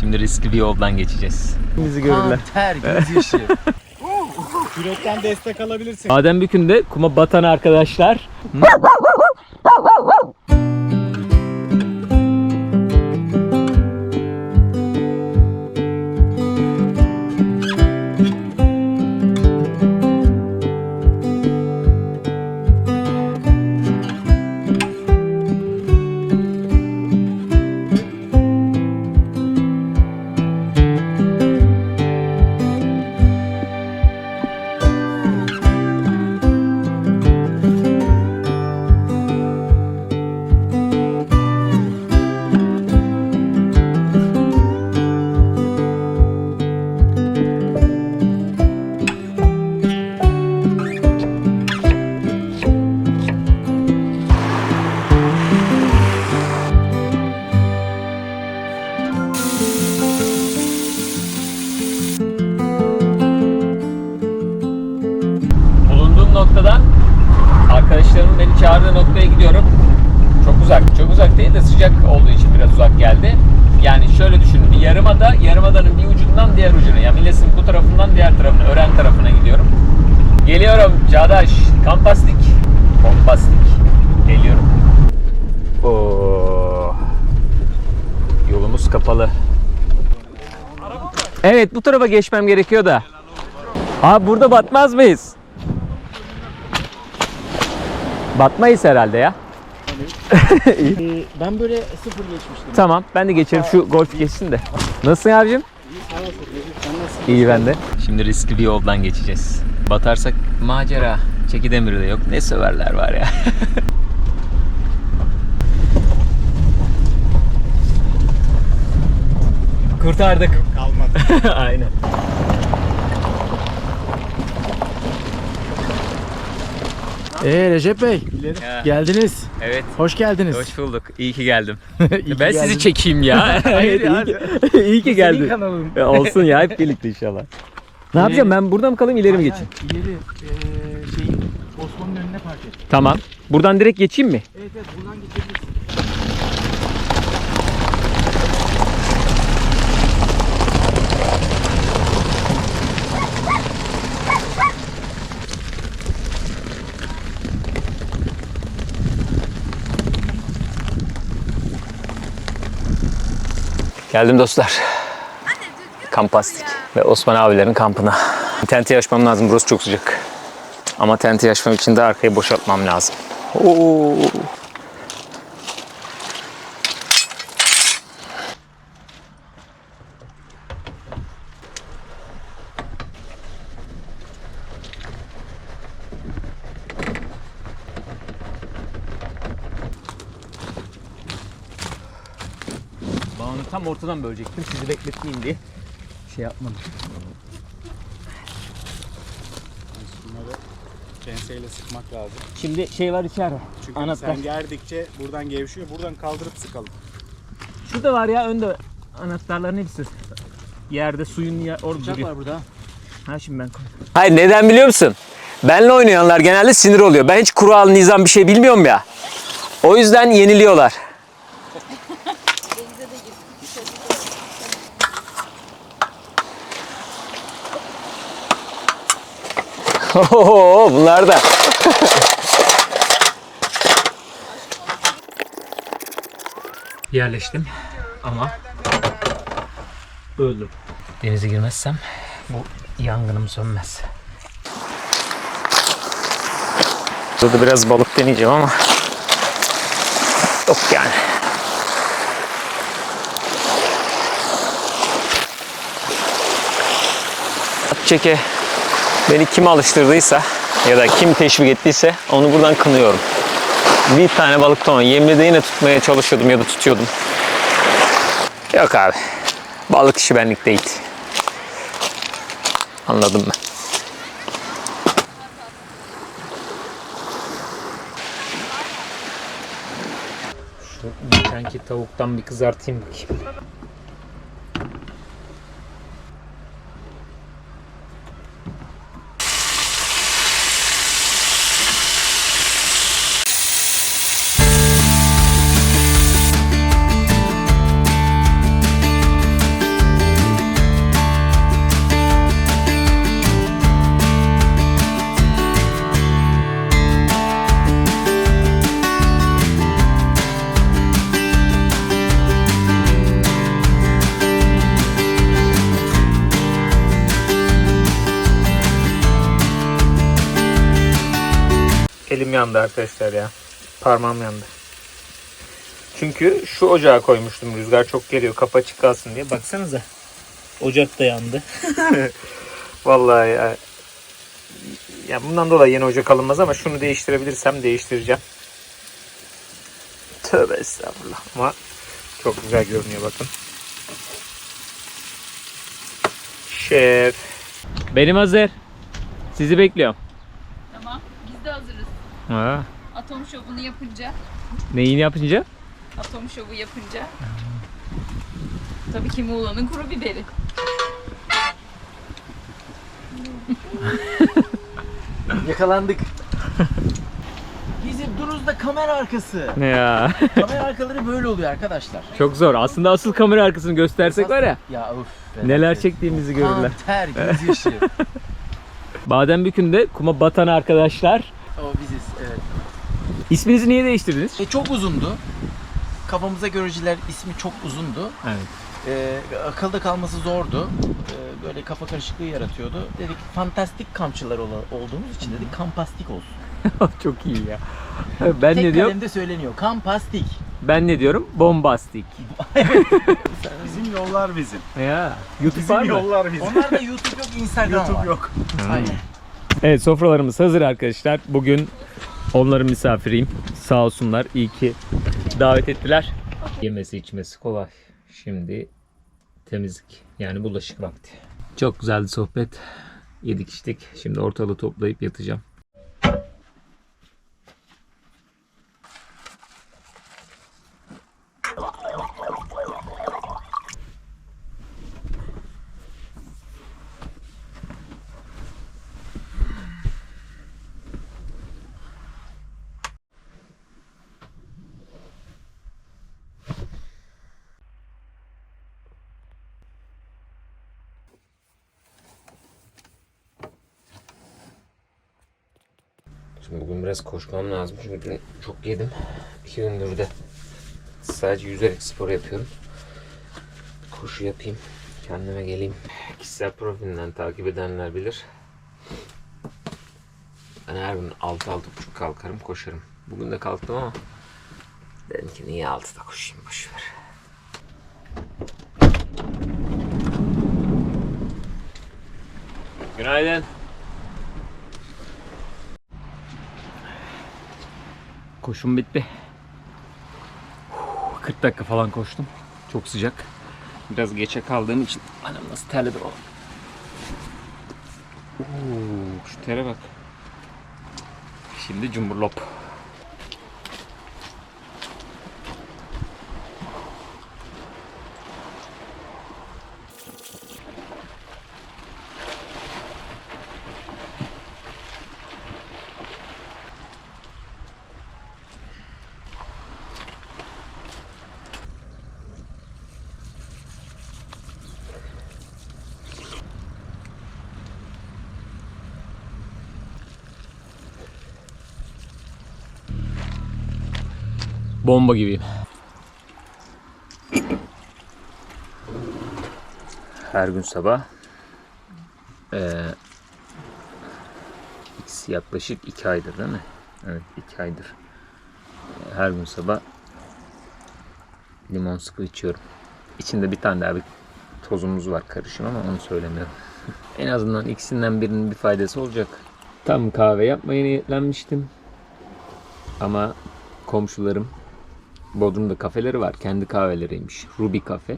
Şimdi riskli bir yoldan geçeceğiz. Bizi görürler. ter, gözyaşı. Kürekten destek alabilirsin. Adem Bükü'nde kuma batan arkadaşlar. noktadan arkadaşlarımın beni çağırdığı noktaya gidiyorum. Çok uzak. Çok uzak değil de sıcak olduğu için biraz uzak geldi. Yani şöyle düşünün. Bir yarımada, yarımadanın bir ucundan diğer ucuna. Yani Milas'ın bu tarafından diğer tarafına, Ören tarafına gidiyorum. Geliyorum Çağdaş. Kampastik. Bombastik. Geliyorum. Oo. Yolumuz kapalı. Evet bu tarafa geçmem gerekiyor da. Aa burada batmaz mıyız? Batmayız herhalde ya. Ee, ben böyle sıfır geçmiştim. Tamam ben de geçerim şu golf geçsin de. Nasılsın abicim? Sağ ol, Sen nasılsın? İyi ben de. Şimdi riskli bir yoldan geçeceğiz. Batarsak macera. Çekidemir de yok. Ne söverler var ya. Kurtardık. Kalmadı. Aynen. Ee Recep Bey, Ya, geldiniz. Evet. Hoş geldiniz. Hoş bulduk. İyi ki geldim. İyi ki ben geldin. sizi çekeyim ya. Hayır ya. iyi ki, iyi ki geldin. kanalın. Ya Olsun ya hep birlikte inşallah. Ne yapacağım ben buradan mı kalayım ileri mi geçeyim? İleri ee, şeyin Osman'ın önüne park et. Tamam. Buradan direkt geçeyim mi? Evet evet buradan geçebilirsin. Geldim dostlar. Kampastik ve Osman abilerin kampına. Tenti açmam lazım. Burası çok sıcak. Ama tenti açmam için de arkayı boşaltmam lazım. Oo. Tam ortadan bölecektim. Sizi bekletmeyeyim diye. Şey yapmadım. Bunları penseyle sıkmak lazım. Şimdi şey var içeride. Çünkü Anahtar. sen gerdikçe buradan gevşiyor. Buradan kaldırıp sıkalım. Şurada var ya önde anahtarların hepsi. Yerde suyun ya orada Bıçak duruyor. var burada. Ha şimdi ben Hayır neden biliyor musun? Benle oynayanlar genelde sinir oluyor. Ben hiç kural, nizam bir şey bilmiyorum ya. O yüzden yeniliyorlar. Oo, bunlar da. Yerleştim ama öldüm. Denize girmezsem bu yangınım sönmez. Burada biraz balık deneyeceğim ama yok yani. Çeke beni kim alıştırdıysa ya da kim teşvik ettiyse onu buradan kınıyorum. Bir tane balık tamam. Yemli de yine tutmaya çalışıyordum ya da tutuyordum. Yok abi. Balık işi benlik değil. Anladım ben. Şu geçenki tavuktan bir kızartayım bakayım. Yandı arkadaşlar ya. Parmağım yandı. Çünkü şu ocağa koymuştum. Rüzgar çok geliyor. Kapı açık kalsın diye. Baksanıza. Ocak da yandı. Vallahi ya. Ya bundan dolayı yeni ocak alınmaz ama şunu değiştirebilirsem değiştireceğim. Tövbe estağfurullah. Ama çok güzel görünüyor bakın. Şef. Benim hazır. Sizi bekliyorum. Tamam. Biz de hazırız. Ha. Atom şovunu yapınca, Neyini yapınca? atom şovu yapınca. Tabii ki Muğla'nın kuru biberi. Yakalandık. Bizim Dunuz'da kamera arkası. Ne ya? kamera arkaları böyle oluyor arkadaşlar. Çok zor. Aslında asıl kamera arkasını göstersek var ya. Ya uf. Neler çektiğimizi görürler. Kan, ter, gözyaşı. Badembükü'nde kuma batan arkadaşlar. o biziz. İsminizi niye değiştirdiniz? E, çok uzundu. Kafamıza görücüler ismi çok uzundu. Evet. E, akılda kalması zordu. E, böyle kafa karışıklığı yaratıyordu. Dedik fantastik kampçılar ola- olduğumuz için dedik kampastik olsun. Çok iyi ya. Ben Tek ne diyorum? kalemde söyleniyor. Kampastik. Ben ne diyorum? Bombastik. Bizim yollar bizim. Ya. YouTube Bizim var mı? yollar bizim. Onlarda YouTube yok, Instagram YouTube var. yok. Aynen. Evet sofralarımız hazır arkadaşlar. Bugün onların misafiriyim. Sağ olsunlar. İyi ki davet ettiler. Yemesi içmesi kolay. Şimdi temizlik yani bulaşık vakti. Çok güzeldi sohbet. Yedik içtik. Şimdi ortalığı toplayıp yatacağım. Şimdi bugün biraz koşmam lazım çünkü dün çok yedim. İki gündür de sadece yüzerek spor yapıyorum. Koşu yapayım. Kendime geleyim. Kişisel profilinden takip edenler bilir. Ben her gün 6-6.30 kalkarım koşarım. Bugün de kalktım ama dedim ki niye 6'da koşayım boşver. Günaydın. Koşum bitti. 40 dakika falan koştum. Çok sıcak. Biraz geçe kaldığım için anam nasıl terledi o. Oo, şu tere bak. Şimdi cumburlop. Bomba gibiyim. Her gün sabah ikisi yaklaşık iki aydır değil mi? Evet iki aydır. Eee, Her gün sabah limon sıkı içiyorum. İçinde bir tane daha bir tozumuz var karışım ama onu söylemiyorum. en azından ikisinden birinin bir faydası olacak. Tam kahve yapmaya niyetlenmiştim. Ama komşularım Bodrum'da kafeleri var. Kendi kahveleriymiş. Ruby Cafe.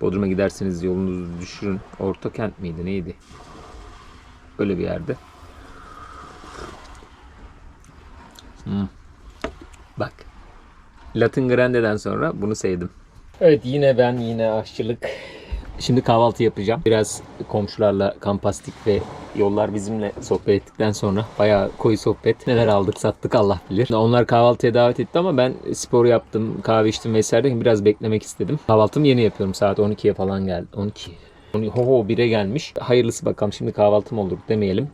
Bodrum'a giderseniz yolunuzu düşürün. Orta kent miydi neydi? Öyle bir yerde. Hmm. Bak. Latin Grande'den sonra bunu sevdim. Evet yine ben yine aşçılık. Şimdi kahvaltı yapacağım. Biraz komşularla kampastik ve yollar bizimle sohbet ettikten sonra bayağı koyu sohbet. Neler aldık sattık Allah bilir. Onlar kahvaltıya davet etti ama ben spor yaptım, kahve içtim vesaire. Biraz beklemek istedim. Kahvaltımı yeni yapıyorum. Saat 12'ye falan geldi. 12. Ho ho 1'e gelmiş. Hayırlısı bakalım şimdi kahvaltım olur demeyelim.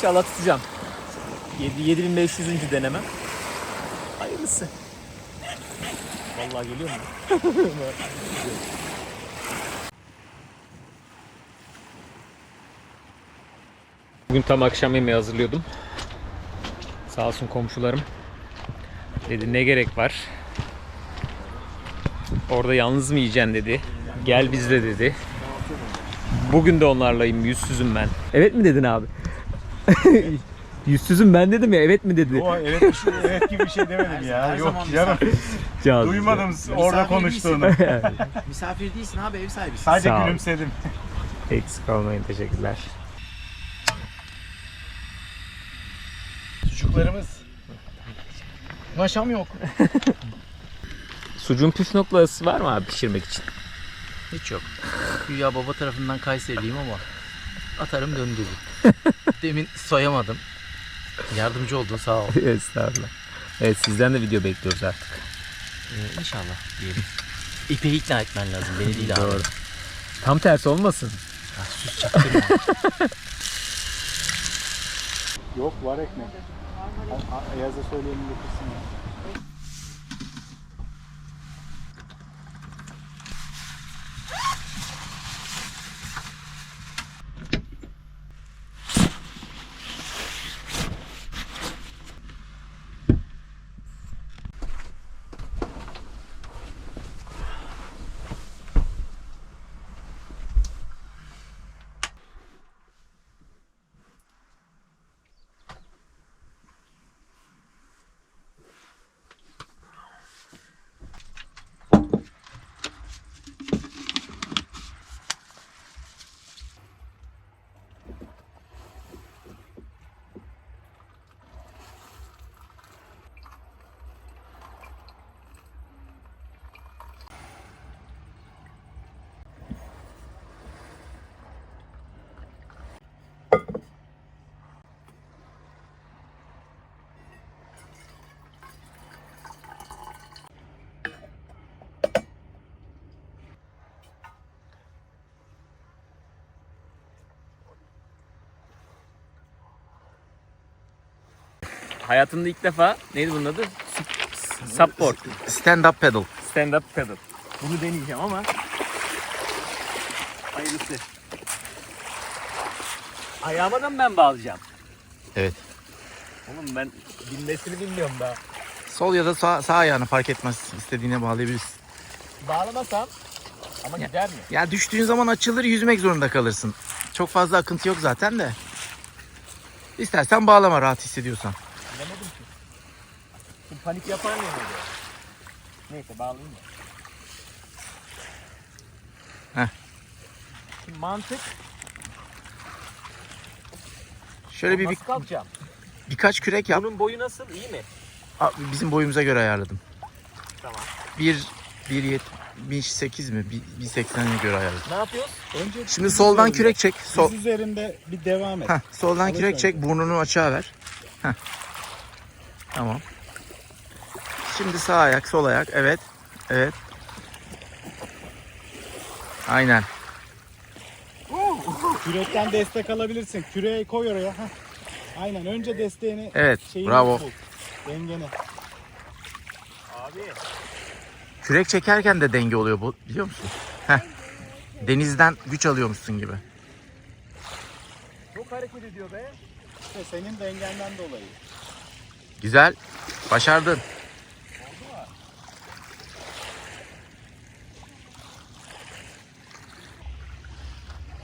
İnşallah tutacağım. 7500. deneme. Hayırlısı. Vallahi geliyor mu? Bugün tam akşam yemeği hazırlıyordum. Sağ olsun komşularım. Dedi ne gerek var? Orada yalnız mı yiyeceksin dedi. Gel bizde dedi. Bugün de onlarlayım. Yüzsüzüm ben. Evet mi dedin abi? Yüzsüzüm ben dedim ya. Evet mi dedi? O evet, şey, evet gibi bir şey demedim ya. her Yok zaman canım. Cazip. Duymadım orada Misafir konuştuğunu. Misafir değilsin abi ev sahibisin. Sadece Sağ ol. gülümsedim. Eksik olmayın. Teşekkürler. Sucuklarımız. Maşam yok. Sucuğun püf noktası var mı abi pişirmek için? Hiç yok. Güya baba tarafından Kayseriliyim ama atarım döndürürüm. Demin soyamadım. Yardımcı oldun sağ ol. Estağfurullah. Evet sizden de video bekliyoruz artık. Ee, inşallah diyelim. İpeyi ikna etmen lazım beni değil abi. Doğru. Tam tersi olmasın. Ya, sus çaktırma. Yok var ekmek. Ayaz'a söyleyelim getirsin ya. Hayatımda ilk defa neydi bunun adı? Sup- Support. Stand up pedal. Stand up pedal. Bunu deneyeceğim ama hayırlısı. Ayağıma da mı ben bağlayacağım? Evet. Oğlum ben bilmesini bilmiyorum daha. Sol ya da sağ, sağ ayağını fark etmez. İstediğine bağlayabilirsin. Bağlamasam ama Ya. gider mi? Ya düştüğün zaman açılır yüzmek zorunda kalırsın. Çok fazla akıntı yok zaten de. İstersen bağlama rahat hissediyorsan. Bilemedim ki. Şimdi panik yapar mıyım acaba? Neyse bağlayayım da. Heh. Şimdi mantık Şöyle bir, bir nasıl kalkacağım? birkaç kürek yap. Bunun boyu nasıl? İyi mi? Aa, Bizim boyumuza göre ayarladım. Tamam. 1 1.78 mi? 1.80'e göre ayarladım. Ne yapıyoruz? Önce Şimdi soldan kürek çek. Sol, Diz üzerinde bir devam et. Heh, soldan kürek çek. Burnunu açığa ver. Heh. Tamam. Şimdi sağ ayak, sol ayak. Evet. Evet. Aynen. Kürekten destek alabilirsin. Küreği koy oraya. Heh. Aynen önce desteğini Evet. şeyini Bravo. bul. Dengeni. Abi Kürek çekerken de denge oluyor bu biliyor musun? Heh. Denizden güç alıyormuşsun gibi. çok hareket ediyor be. İşte senin dengenden dolayı. Güzel. Başardın.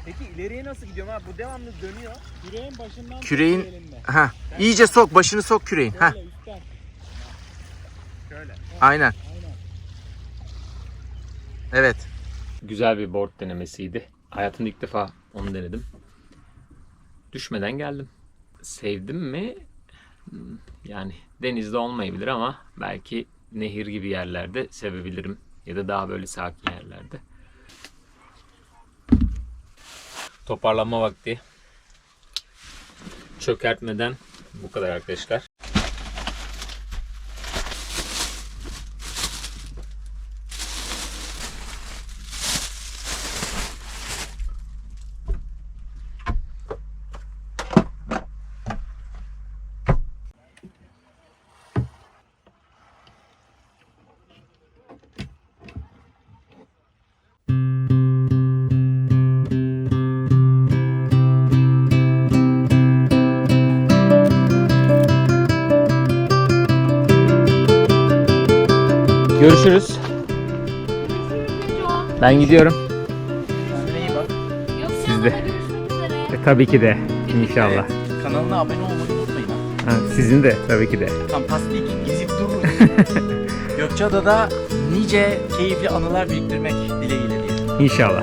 Peki ileriye nasıl gidiyorum abi? Bu devamlı dönüyor. Küreğin başından Küreğin ha iyice sok, başını sok küreğin. Ha, üstten. Şöyle. aynen. Aynen. Evet. Güzel bir board denemesiydi. Hayatımda ilk defa onu denedim. Düşmeden geldim. Sevdim mi? Yani denizde olmayabilir ama belki nehir gibi yerlerde sevebilirim. Ya da daha böyle sakin yerlerde. Toparlanma vakti. Çökertmeden bu kadar arkadaşlar. Ben gidiyorum. Kendine iyi bak. Siz de. E, tabii ki de. İnşallah. Kanalına abone olmayı unutmayın. ha. Ha, sizin de tabii ki de. Fantastik gezip dururuz. Gökçeada'da nice keyifli anılar biriktirmek dileğiyle diyelim. İnşallah.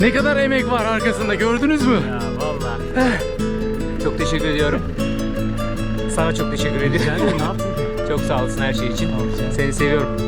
Ne kadar emek var arkasında gördünüz mü? Ya vallahi. çok teşekkür ediyorum. Sana çok teşekkür ediyorum. çok sağ olasın her şey için. Seni seviyorum.